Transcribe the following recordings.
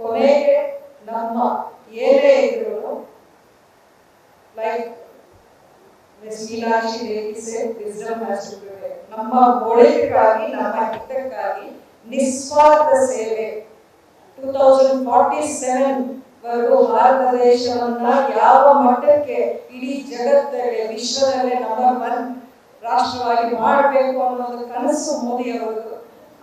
ಕೊನೆಗೆ ನಮ್ಮ ಏನೇ ಇದ್ರು like miss Meenakshi Devi said, wisdom has to prevail. ನಮ್ಮ ಒಳಿತಕ್ಕಾಗಿ ನಮ್ಮ ಹಿತಕ್ಕಾಗಿ ನಿಸ್ವಾರ್ಥ ಸೇವೆ. ಟೂ ತೌಸಂಡ್ ಫಾರ್ಟಿ ಸೆವೆನ್ ವರೆಗೂ ಭಾರತ ದೇಶವನ್ನ ಯಾವ ಮಟ್ಟಕ್ಕೆ ಇಡೀ ಜಗತ್ತಲ್ಲಿ ವಿಶ್ವದಲ್ಲೇ ನಂಬರ್ ಒನ್ ರಾಷ್ಟ್ರವಾಗಿ ಮಾಡಬೇಕು ಅನ್ನೋದು ಕನಸು ಮೋದಿ ಅವರದು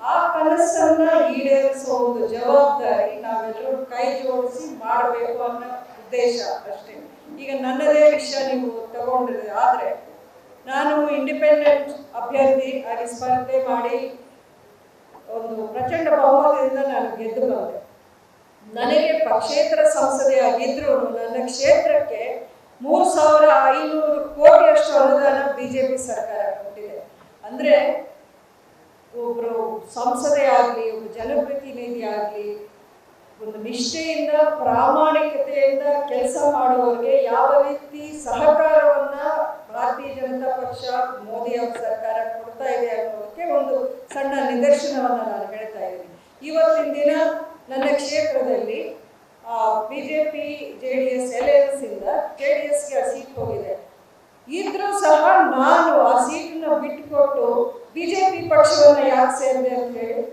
ಆ ಕನಸನ್ನ ಈಡೇರಿಸೋ ಒಂದು ಜವಾಬ್ದಾರಿ ನಾವೆಲ್ಲರೂ ಕೈ ಜೋಡಿಸಿ ಮಾಡಬೇಕು ಅನ್ನೋ ಉದ್ದೇಶ ಅಷ್ಟೇ. ಈಗ ನನ್ನದೇ ವಿಷಯ ನೀವು ತಗೊಂಡಿದೆ ಆದರೆ, ನಾನು ಇಂಡಿಪೆಂಡೆಂಟ್ ಅಭ್ಯರ್ಥಿ ಆಗಿ ಸ್ಪರ್ಧೆ ಮಾಡಿ ಒಂದು ಪ್ರಚಂಡ ಬಹುಮತದಿಂದ ನಾನು ಗೆದ್ದು ಬಂದೆ. ನನಗೆ ಪಕ್ಷೇತರ ಸಂಸದೆ ಆಗಿದ್ರು, ನನ್ನ ಕ್ಷೇತ್ರಕ್ಕೆ ಮೂರು ಸಾವಿರ ಐನೂರು ಕೋಟಿಯಷ್ಟು ಅನುದಾನ ಬಿಜೆಪಿ ಸರ್ಕಾರ ಕೊಟ್ಟಿದೆ. ಅಂದ್ರೆ ಒಬ್ರು ಸಂಸದೆ ಆಗಲಿ ಒಬ್ಬ ಜನಪ್ರತಿನಿಧಿ ಆಗಲಿ, ಒಂದು ನಿಷ್ಠೆಯಿಂದ, ಪ್ರಾಮಾಣಿಕತೆಯಿಂದ ಕೆಲಸ ಮಾಡುವವರಿಗೆ ಯಾವ ರೀತಿ ಸಹಕಾರವನ್ನ ಭಾರತೀಯ ಜನತಾ ಪಕ್ಷ, ಮೋದಿ ಅವರ ಸರ್ಕಾರ ಕೊಡ್ತಾ ಇದೆ ಅನ್ನೋದಕ್ಕೆ ಒಂದು ಸಣ್ಣ ನಿದರ್ಶನವನ್ನು ನಾನು ಹೇಳ್ತಾ ಇದ್ದೀನಿ. ಇವತ್ತಿನ ದಿನ ನನ್ನ ಕ್ಷೇತ್ರದಲ್ಲಿ ಬಿಜೆಪಿ, ಜೆ ಡಿ ಎಸ್, ಎಲ್ ಇಂದ, ಜೆ ಡಿ ಎಸ್ಗೆ ಆ ಸೀಟ್ ಹೋಗಿದೆ ಇದ್ರೂ ಸಹ ನಾನು ಆ ಸೀಟನ್ನ ಬಿಟ್ಟುಕೊಟ್ಟು ಪಕ್ಷವನ್ನ ಯಾಕೆ ಸೇರಿದೆ ಅಂತ ಹೇಳಿ?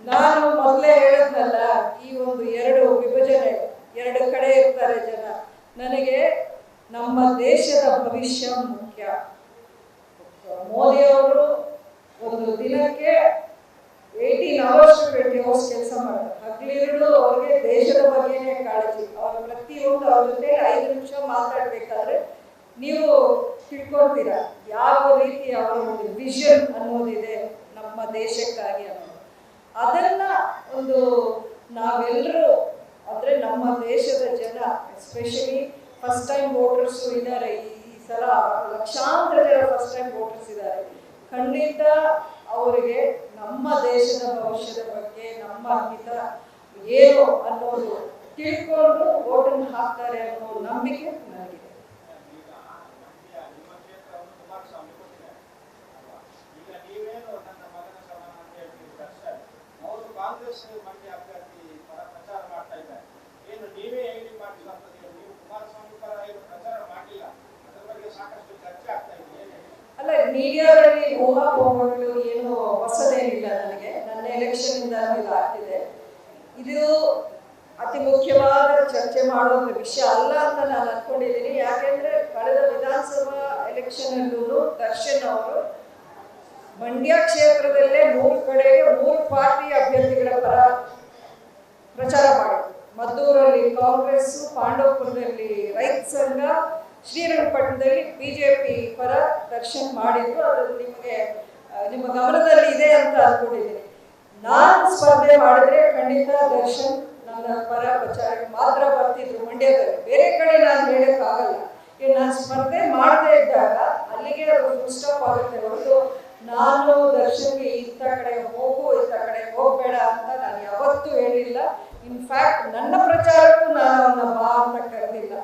ನಾನು ಮೊದಲೇ ಹೇಳಿದ್ನಲ್ಲ, ಈ ಒಂದು ಎರಡು ವಿಭಜನೆ, ಎರಡು ಕಡೆ ಇರ್ತಾರೆ ಜನ. ನನಗೆ ನಮ್ಮ ದೇಶದ ಭವಿಷ್ಯ ಮುಖ್ಯ. ಮೋದಿಯವರು ಒಂದು ದಿನಕ್ಕೆ ಏಯ್ಟೀನ್ ಅವರ್ಸ್ ಟ್ವೆಂಟಿ ಅವರ್ಸ್ ಕೆಲಸ ಮಾಡ್ತಾರೆ. ಹಗಲಿರುಳು ಅವ್ರಿಗೆ ದೇಶದ ಬಗ್ಗೆನೇ ಕಾಳಜಿ. ಅವ್ರ ಪ್ರತಿಯೊಂದು ಅವ್ರ ಜೊತೆ ಐದು ನಿಮಿಷ ಮಾತಾಡ್ಬೇಕಾದ್ರೆ ನೀವು ತಿಳ್ಕೊಳ್ತೀರಾ? ಯಾವ ರೀತಿ ಅವರ ಒಂದು ವಿಷನ್ ಅನ್ನೋದಿದೆ ನಮ್ಮ ದೇಶಕ್ಕಾಗಿ ಅನ್ನೋದು. ಅದನ್ನ ಒಂದು ನಾವೆಲ್ಲರೂ ಅಂದ್ರೆ ನಮ್ಮ ದೇಶದ ಜನ ಎಸ್ಪೆಷಲಿ ಫಸ್ಟ್ ಟೈಮ್ ವೋಟರ್ಸ್ ಇದ್ದಾರೆ. ಈ ಸಲ ಲಕ್ಷಾಂತರ ಜನ ಫಸ್ಟ್ ಟೈಮ್ ವೋಟರ್ಸ್ ಇದ್ದಾರೆ. ಖಂಡಿತ ಅವರಿಗೆ ನಮ್ಮ ದೇಶದ ಭವಿಷ್ಯದ ಬಗ್ಗೆ, ನಮ್ಮ ಹಿತ ಏನು ಅನ್ನೋದು ತಿಳ್ಕೊಂಡು ವೋಟನ್ನು ಹಾಕ್ತಾರೆ ಅನ್ನೋ ನಂಬಿಕೆ ನನಗಿದೆ ನಿಮ್ಮ ಕ್ಷೇತ್ರವನ್ನು ಕುಮಾರಸ್ವಾಮಿ ಕೊಟ್ಟಿದ್ದಾರೆ ಅಲ್ವಾ? ಈಗ ನೀವೇನು ನನ್ನ ಮಗನ ಸಮಾನ ಅಂತ ಹೇಳ್ತೀರಿ ಅಷ್ಟೇ ಅವರು ಕಾಂಗ್ರೆಸ್ ಮಂಡ್ಯ ಅಭ್ಯರ್ಥಿ ಪರ ಪ್ರಚಾರ ಮಾಡ್ತಾ ಇದ್ದಾರೆ ಏನು ನೀವೇ ಹೇಳಿ ಮಾಡಿ ಬರ್ತದೆ ನೀವು ಕುಮಾರಸ್ವಾಮಿ ಪರ ಏನು ಪ್ರಚಾರ ಮಾಡಿಲ್ಲ ಅದರ ಬಗ್ಗೆ ಸಾಕಷ್ಟು ಚರ್ಚೆ ಆಗ್ತಾ ಇದೆ ಏನು ಹೇಳಿ? ಅಲ್ಲ ಮೀಡಿಯಾದಲ್ಲಿ ಊಹಾಪೋಹಗಳು ಏನು ಹೊಸದೇನಿಲ್ಲ ನನಗೆ ನನ್ನ ಇದು ಆಗ್ತಿದೆ ಇದು ಅತಿ ಮುಖ್ಯವಾದ ಚರ್ಚೆ ಮಾಡುವ ವಿಷಯ ಅಲ್ಲ ಅಂತ ನಾನು ಅನ್ಕೊಂಡಿದ್ದೀನಿ. ಯಾಕೆಂದ್ರೆ ಕಳೆದ ವಿಧಾನಸಭಾ ಎಲೆಕ್ಷನ್ ಅಲ್ಲೂ ದರ್ಶನ್ ಅವರು ಮಂಡ್ಯ ಕ್ಷೇತ್ರದಲ್ಲೇ ಮೂರು ಕಡೆಗೆ ಮೂರು ಪಾರ್ಟಿ ಅಭ್ಯರ್ಥಿಗಳ ಪರ ಪ್ರಚಾರ ಮಾಡಿದ್ರು. ಮದ್ದೂರಲ್ಲಿ ಕಾಂಗ್ರೆಸ್, ಪಾಂಡವಪುರದಲ್ಲಿ ರೈತ ಸಂಘ, ಶ್ರೀರಂಗಪಟ್ಟಣದಲ್ಲಿ ಬಿಜೆಪಿ ಪರ ದರ್ಶನ್ ಮಾಡಿದ್ರು. ಅದು ನಿಮಗೆ, ನಿಮ್ಮ ಗಮನದಲ್ಲಿ ಇದೆ ಅಂತ ಅನ್ಕೊಂಡಿದ್ದೀನಿ. ನಾನು ಸ್ಪರ್ಧೆ ಮಾಡಿದ್ರೆ ಖಂಡಿತ ದರ್ಶನ್ ನನ್ನ ಪರ ಪ್ರಚಾರಕ್ಕೆ ಮಾತ್ರ ಬರ್ತಿದ್ರು ಮಂಡ್ಯದಲ್ಲಿ. ಬೇರೆ ಕಡೆ ನಾನು ಹೇಳೋಕ್ಕಾಗಲ್ಲ. ಈಗ ನಾನು ಸ್ಪರ್ಧೆ ಮಾಡದೇ ಇದ್ದಾಗ ಅಲ್ಲಿಗೆ ಫುಲ್ ಸ್ಟಾಪ್ ಆಗುತ್ತೆ ಹೊರತು ನಾನು ದರ್ಶನ್ಗೆ ಇಂಥ ಕಡೆ ಹೋಗು, ಇಂಥ ಕಡೆ ಹೋಗಬೇಡ ಅಂತ ನಾನು ಯಾವತ್ತೂ ಹೇಳಿಲ್ಲ. ಇನ್ಫ್ಯಾಕ್ಟ್ ನನ್ನ ಪ್ರಚಾರಕ್ಕೂ ನಾನು ಅವನ ಬಾ ಅಂತ ಕರೆದಿಲ್ಲ.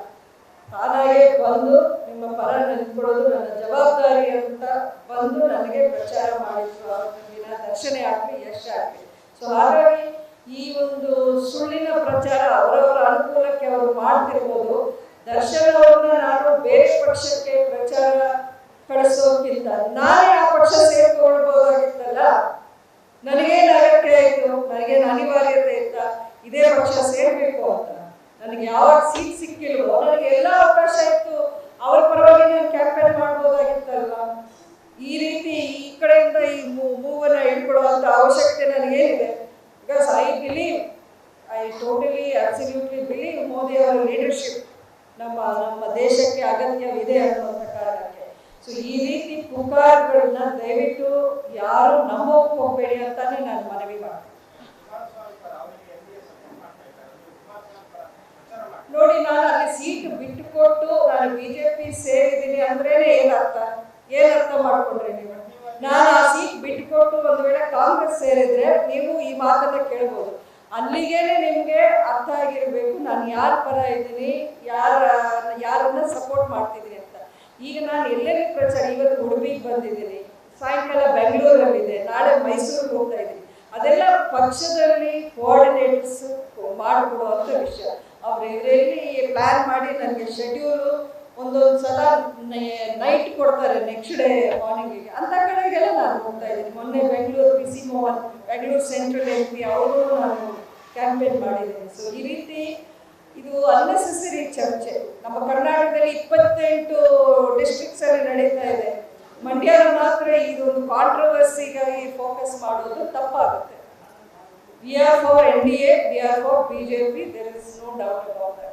ತಾನಾಗೆ ಬಂದು ನಿಮ್ಮ ಪರ ನಿಂತ್ಕೊಳ್ಳೋದು ನನ್ನ ಜವಾಬ್ದಾರಿ ಅಂತ ಬಂದು ನನಗೆ ಪ್ರಚಾರ ಮಾಡಿದ್ರು ಅವ್ರ ದಿನ ದರ್ಶನ ಆಗಲಿ. ಯಶ ಆಗ್ತದೆ ಸೊ ಹಾಗಾಗಿ ಈ ಒಂದು ಸುಳ್ಳಿನ ಪ್ರಚಾರ ಅವರವರ ಅನುಕೂಲಕ್ಕೆ ಅವರು ಮಾಡ್ತಿರ್ಬೋದು. ದರ್ಶನ್ ಅವ್ರನ್ನ ನಾನು ಬೇರೆ ಪಕ್ಷಕ್ಕೆ ಪ್ರಚಾರ ಕಳಿಸೋಕ್ಕಿಂತ ನಾನೇ ಆ ಪಕ್ಷ ಸೇರ್ಕೊಳ್ಬೋದಾಗಿತ್ತಲ್ಲ ನನಗೇನು ಅಗತ್ಯ ಇತ್ತು? ನನಗೇನು ಅನಿವಾರ್ಯತೆ ಇತ್ತ? ಇದೇ ಪಕ್ಷ ಸೇರ್ಬೇಕು ಅಂತ. ನನಗೆ ಯಾವಾಗ ಸೀಟ್ ಸಿಕ್ಕಿಲ್ವೋ, ನನಗೆ ಎಲ್ಲ ಅವಕಾಶ ಇತ್ತು. ಅವ್ರ ಪರವಾಗಿ ನಾನು ಕ್ಯಾಂಪೇನ್ ಮಾಡ್ಬೋದಾಗಿತ್ತಲ್ವಾ ಈ ರೀತಿ ಈ ಕಡೆಯಿಂದ ಈ ಮೂವನ್ನ ಇಟ್ಕೊಳ್ಳುವಂತ ಅವಶ್ಯಕತೆ believe I totally absolutely believe Modi ಅವರ ಲೀಡರ್ಶಿಪ್ ನಮ್ಮ ನಮ್ಮ ದೇಶಕ್ಕೆ ಅಗತ್ಯವಿದೆ ಅನ್ನುವಂಥ ಕಾರಣಕ್ಕೆ. ಸೊ ಈ ರೀತಿ ಪುಕಾರ್ಗಳನ್ನ ದಯವಿಟ್ಟು ಯಾರು ನಂಬೋಕ್ ಹೋಗ್ಬೇಡಿ ಅಂತಾನೆ ನಾನು ಮನವಿ ಮಾಡ್ತೀನಿ. ನೋಡಿ, ನಾನು ಅಲ್ಲಿ ಸೀಟ್ ಬಿಟ್ಟುಕೊಟ್ಟು ನಾನು ಬಿಜೆಪಿ ಸೇರಿದ್ದೀನಿ ಅಂದ್ರೇನೆ ಏನರ್ಥ ಏನರ್ಥ ಮಾಡ್ಕೊಂಡ್ರಿ ನೀವು? ನಾನು ಆ ಸೀಟ್ ಕಾಂಗ್ರೆಸ್ ಸೇರಿದ್ರೆ ನೀವು ಈ ಮಾತನ್ನ ಕೇಳ್ಬೋದು. ಅಲ್ಲಿಗೇನೆ ನಿಮ್ಗೆ ಅರ್ಥ ಆಗಿರ್ಬೇಕು, ನಾನು ಯಾರ ಪರ ಇದ್ದೀನಿ, ಯಾರ, ಯಾರನ್ನ ಸಪೋರ್ಟ್ ಮಾಡ್ತಿದ್ದೀನಿ ಅಂತ. ಈಗ ನಾನು ಎಲ್ಲೆಲ್ಲಿ ಪ್ರಚಾರ, ಇವತ್ತು ಉಡುಪಿಗೆ ಬಂದಿದ್ದೀನಿ, ಸಾಯಂಕಾಲ ಬೆಂಗಳೂರಲ್ಲಿದೆ, ನಾಳೆ ಮೈಸೂರಿಗೆ ಹೋಗ್ತಾ ಇದ್ದೀನಿ. ಅದೆಲ್ಲ ಪಕ್ಷದಲ್ಲಿ ಕೋಆರ್ಡಿನೇಟರ್ಸ್ ಮಾಡಿಕೊಡುವಂಥ ವಿಷಯ. ಅವ್ರು ಇದರಲ್ಲಿ ಪ್ಲ್ಯಾನ್ ಮಾಡಿ, ನನಗೆ ಶೆಡ್ಯೂಲು ಒಂದೊಂದು ಸಲ ನೈಟ್ ಕೊಡ್ತಾರೆ ನೆಕ್ಸ್ಟ್ ಡೇ ಮಾರ್ನಿಂಗಿಗೆ ಅಂತ ಕಡೆಗೆಲ್ಲ ನಾನು ಹೋಗ್ತಾ ಇದ್ದೀನಿ. ಮೊನ್ನೆ Bengaluru P C Mohan Bengaluru central M P ಅವರು ನಾನು ಕ್ಯಾಂಪೇನ್ ಮಾಡಿದ್ದೀನಿ. ಸೊ ಈ ರೀತಿ ಇದು ಅನ್ನೆಸೆಸರಿ ಚರ್ಚೆ. ನಮ್ಮ ಕರ್ನಾಟಕದಲ್ಲಿ ಇಪ್ಪತ್ತೆಂಟು ಡಿಸ್ಟ್ರಿಕ್ಟ್ಸ್ ಅಲ್ಲಿ ನಡೀತಾ ಇದೆ. ಮಂಡ್ಯ ಮಾತ್ರ ಇದೊಂದು ಕಾಂಟ್ರವರ್ಸಿಗಾಗಿ ಫೋಕಸ್ ಮಾಡೋದು ತಪ್ಪಾಗುತ್ತೆ. We are for N D A we are for B J P there is no doubt about